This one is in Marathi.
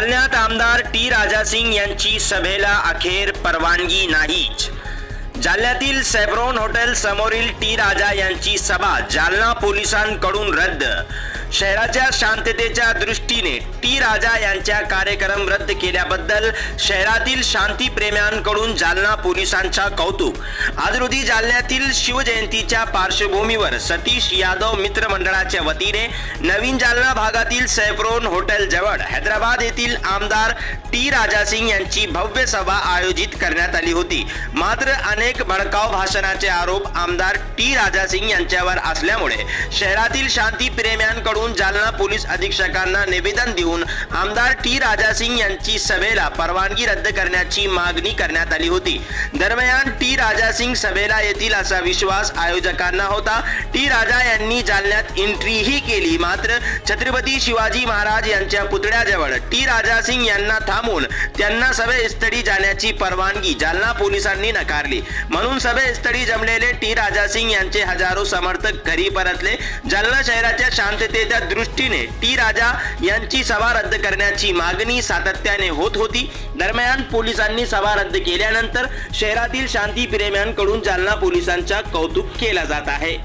जालन्यात आमदार टी राजा सिंग यांची सभेला अखेर परवानगी नाहीच. जालन्यातील सेब्रोन हॉटेल समोरील टी राजा यांची सभा जालना पोलिसांकडून रद्द शहराच्या शांततेच्या दृष्टीने टी राजा यांच्या कार्यक्रम रद्द केल्याबद्दल शहरातील शांतीप्रेम्यांकडून जालना पोलिसांचा कौतुक. आज रोजी जालन्यातील शिवजयंतीच्या पार्श्वभूमीवर सतीश यादव मित्र मंडळाच्या वतीने नवीन जालना भागातील सैफ्रोन हॉटेल जवळ हैदराबाद येथील आमदार टी राजासिंग यांची भव्य सभा आयोजित करण्यात आली होती. मात्र अनेक भडकाव भाषणाचे आरोप आमदार टी राजासिंग यांच्यावर असल्यामुळे शहरातील शांतीप्रेम्यांकडून जालना पोलीस अधीक्षकांना निवेदन देऊन आमदार टी राजासिंग यांची सभेला परवानगी रद्द करण्याची मागणी करण्यात आली होती. दरम्यान टी राजासिंग सभेला येतील असा विश्वास आयोजकांना होता. टी राजा यांनी जालन्यात एंट्रीही केली. मात्र छत्रपती शिवाजी महाराज यांच्या पुतळ्याजवळ टी राजासिंग यांना थांबून त्यांना सभेस्थळी जाण्याची परवानगी जालना पोलिसांनी नकारली. म्हणून सभेस्थळी जमलेले टी राजासिंग यांचे हजारो समर्थक घरी परतले. जालना शहराच्या शांततेच्या दृष्टीने टी राजा यांची सभा रद्द करण्याची मागणी सातत्याने होत होती. दरम्यान पोलिसांनी सभा रद्द केल्यानंतर शहरातील शांतीप्रेम्यांकडून जालना पोलिसांचा कौतुक केला जात आहे.